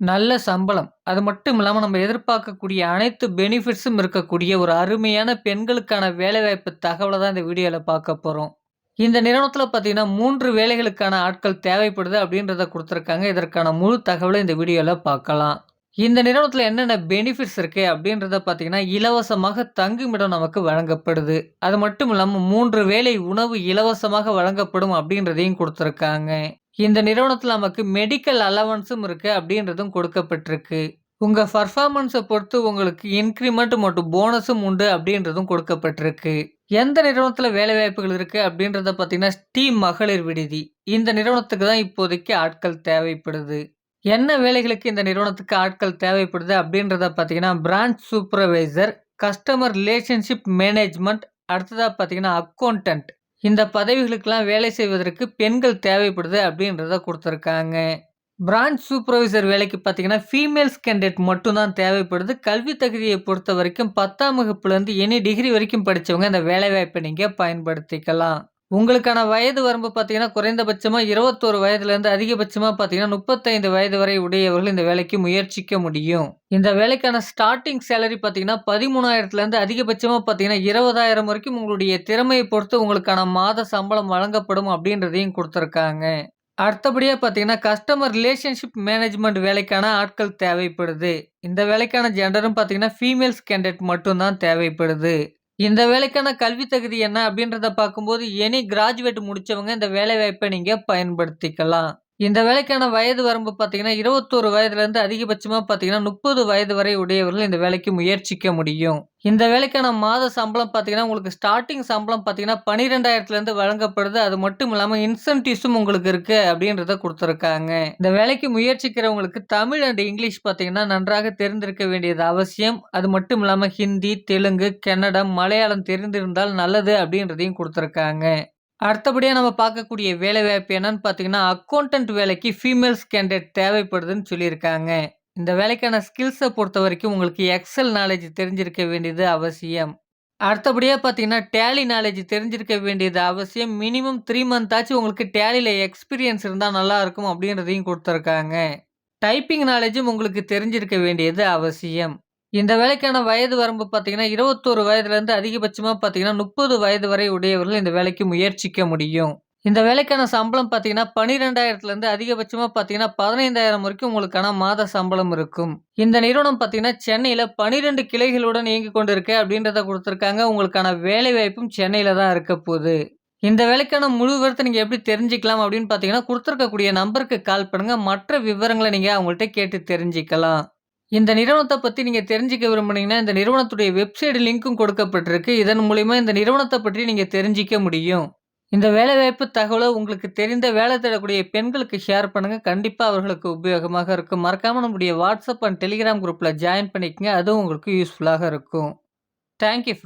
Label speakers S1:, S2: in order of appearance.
S1: நல்ல சம்பளம். அது மட்டும் இல்லாமல் நம்ம எதிர்பார்க்கக்கூடிய அனைத்து பெனிஃபிட்ஸும் இருக்கக்கூடிய ஒரு அருமையான பெண்களுக்கான வேலைவாய்ப்பு தகவலை தான் இந்த வீடியோவில் பார்க்க போகிறோம் இந்த நிறுவனத்தில் பார்த்தீங்கன்னா, மூன்று வேலைகளுக்கான ஆட்கள் தேவைப்படுது அப்படின்றத கொடுத்துருக்காங்க இதற்கான முழு தகவலை இந்த வீடியோவில் பார்க்கலாம். இந்த நிறுவனத்தில் என்னென்ன பெனிஃபிட்ஸ் இருக்கு அப்படின்றத பார்த்தீங்கன்னா, இலவசமாக தங்குமிடம் நமக்கு வழங்கப்படுது. அது மட்டும் இல்லாமல் மூன்று வேலை உணவு இலவசமாக வழங்கப்படும் அப்படின்றதையும் கொடுத்துருக்காங்க இந்த நிறுவனத்தில் நமக்கு மெடிக்கல் அலவன்ஸும் இருக்குது அப்படின்றதும் கொடுக்கப்பட்டிருக்கு. உங்கள் பர்ஃபார்மன்ஸை பொறுத்து உங்களுக்கு இன்க்ரிமெண்ட் மற்றும் போனஸும் உண்டு அப்படின்றதும் கொடுக்கப்பட்டிருக்கு. எந்த நிறுவனத்தில் வேலைவாய்ப்புகள் இருக்குது அப்படின்றத பார்த்தீங்கன்னா, ஸ்டீம் மகளிர் விடுதி. இந்த நிறுவனத்துக்கு தான் இப்போதைக்கு ஆட்கள் தேவைப்படுது. என்ன வேலைகளுக்கு இந்த நிறுவனத்துக்கு ஆட்கள் தேவைப்படுது அப்படின்றத பார்த்தீங்கன்னா, branch supervisor, customer relationship management அடுத்ததாக பார்த்தீங்கன்னா அக்கௌண்டன்ட் இந்த பதவிகளுக்கெல்லாம் வேலை செய்வதற்கு பெண்கள் தேவைப்படுது அப்படின்றத கொடுத்துருக்காங்க பிரான்ச் சூப்பர்வைசர் வேலைக்கு பார்த்தீங்கன்னா, ஃபீமேல்ஸ் கேண்டிடேட் மட்டும்தான் தேவைப்படுது. கல்வி தகுதியை பொறுத்த வரைக்கும் பத்தாம் வகுப்புலேருந்து எனி டிகிரி வரைக்கும் படித்தவங்க இந்த வேலைவாய்ப்பை நீங்கள் பயன்படுத்திக்கலாம். உங்களுக்கான வயது வரம்பு பார்த்தீங்கன்னா, குறைந்தபட்சமாக இருபத்தோரு வயதுலேருந்து அதிகபட்சமாக பார்த்தீங்கன்னா, 35 வயது வரை உடையவர்கள் இந்த வேலைக்கு முயற்சிக்க முடியும். இந்த வேலைக்கான ஸ்டார்டிங் சேலரி பார்த்தீங்கன்னா, பதிமூணாயிரத்துலேருந்து அதிகபட்சமாக பார்த்தீங்கன்னா, 20,000 வரைக்கும் உங்களுடைய திறமையை பொறுத்து உங்களுக்கான மாத சம்பளம் வழங்கப்படும் அப்படின்றதையும் கொடுத்துருக்காங்க அடுத்தபடியாக பார்த்தீங்கன்னா, கஸ்டமர் ரிலேஷன்ஷிப் மேனேஜ்மெண்ட் வேலைக்கான ஆட்கள் தேவைப்படுது. இந்த வேலைக்கான ஜெண்டரும் பார்த்தீங்கன்னா, ஃபீமேல்ஸ் கேண்டிடேட் மட்டும்தான் தேவைப்படுது. இந்த வேலைக்கான கல்வி தகுதி என்ன அப்படின்றத பார்க்கும்போது, எனி கிராஜுவேட் முடித்தவங்க இந்த வேலைவாய்ப்பை நீங்கள் பயன்படுத்திக்கலாம். இந்த வேலைக்கான வயது வரம்பு பார்த்தீங்கன்னா, இருபத்தோரு வயதுலேருந்து அதிகபட்சமாக பார்த்தீங்கன்னா, 30 வயது வரை உடையவர்கள் இந்த வேலைக்கு முயற்சிக்க முடியும். இந்த வேலைக்கான மாத சம்பளம் பார்த்தீங்கன்னா, உங்களுக்கு ஸ்டார்ட்டிங் சம்பளம் பார்த்தீங்கன்னா, 12,000லேருந்து வழங்கப்படுது. அது மட்டும் இல்லாமல் இன்சென்டிவ்ஸும் உங்களுக்கு இருக்குது அப்படின்றத கொடுத்துருக்காங்க இந்த வேலைக்கு முயற்சிக்கிறவங்களுக்கு தமிழ் அண்ட் இங்கிலீஷ் பார்த்தீங்கன்னா, நன்றாக தெரிந்திருக்க வேண்டியது அவசியம். அது மட்டும் இல்லாமல் ஹிந்தி, தெலுங்கு, கன்னடம், மலையாளம் தெரிந்திருந்தால் நல்லது அப்படின்றதையும் கொடுத்துருக்காங்க அடுத்தபடியாக நம்ம பார்க்கக்கூடிய வேலைவாய்ப்பு என்னன்னு பார்த்தீங்கன்னா, அக்கௌண்டன்ட் வேலைக்கு ஃபீமேல்ஸ் கேண்டிடேட் தேவைப்படுதுன்னு சொல்லியிருக்காங்க. இந்த வேலைக்கான ஸ்கில்ஸை பொறுத்த வரைக்கும் உங்களுக்கு எக்ஸல் நாலேஜ் தெரிஞ்சிருக்க வேண்டியது அவசியம். அடுத்தபடியாக பார்த்தீங்கன்னா, டேலி நாலேஜ் தெரிஞ்சிருக்க வேண்டியது அவசியம். மினிமம் த்ரீ மந்த் ஆச்சு உங்களுக்கு டேலியில் எக்ஸ்பீரியன்ஸ் இருந்தால் நல்லாயிருக்கும் அப்படின்றதையும் கொடுத்துருக்காங்க டைப்பிங் நாலேஜும் உங்களுக்கு தெரிஞ்சிருக்க வேண்டியது அவசியம். இந்த வேலைக்கான வயது வரம்பு பார்த்தீங்கன்னா, இருபத்தோரு வயதுலேருந்து அதிகபட்சமாக பார்த்தீங்கன்னா, 30 வயது வரை உடையவர்கள் இந்த வேலைக்கு முயற்சிக்க முடியும். இந்த வேலைக்கான சம்பளம் பார்த்தீங்கன்னா, பன்னிரெண்டாயிரத்துலேருந்து அதிகபட்சமாக பார்த்தீங்கன்னா, 15,000 வரைக்கும் உங்களுக்கான மாத சம்பளம் இருக்கும். இந்த நிறுவனம் பார்த்தீங்கன்னா, சென்னையில் பன்னிரெண்டு கிளைகளுடன் இயங்கிக் கொண்டிருக்கு அப்படின்றத கொடுத்துருக்காங்க உங்களுக்கான வேலைவாய்ப்பும் சென்னையில் தான் இருக்க போகுது இந்த வேலைக்கான முழு விவரத்தை நீங்கள் எப்படி தெரிஞ்சுக்கலாம் அப்படின்னு பார்த்தீங்கன்னா, கொடுத்துருக்கக்கூடிய நம்பருக்கு கால் பண்ணுங்கள் மற்ற விவரங்களை நீங்கள் அவங்கள்ட்ட கேட்டு தெரிஞ்சுக்கலாம். இந்த நிறுவனத்தை பற்றி நீங்கள் தெரிஞ்சிக்க விரும்புனீங்கன்னா, இந்த நிறுவனத்துடைய வெப்சைட் லிங்க்கும் கொடுக்கப்பட்டிருக்கு. இதன் மூலிமா இந்த நிறுவனத்தை பற்றி நீங்கள் தெரிஞ்சுக்க முடியும். இந்த வேலைவாய்ப்பு தகவலை உங்களுக்கு தெரிந்த வேலை தேடக்கூடிய பெண்களுக்கு ஷேர் பண்ணுங்கள் கண்டிப்பாக அவர்களுக்கு உபயோகமாக இருக்கும். மறக்காமல் நம்முடைய வாட்ஸ்அப் அண்ட் டெலிகிராம் குரூப்பில் ஜாயின் பண்ணிக்கங்க. அதுவும் உங்களுக்கு யூஸ்ஃபுல்லாக இருக்கும். Thank you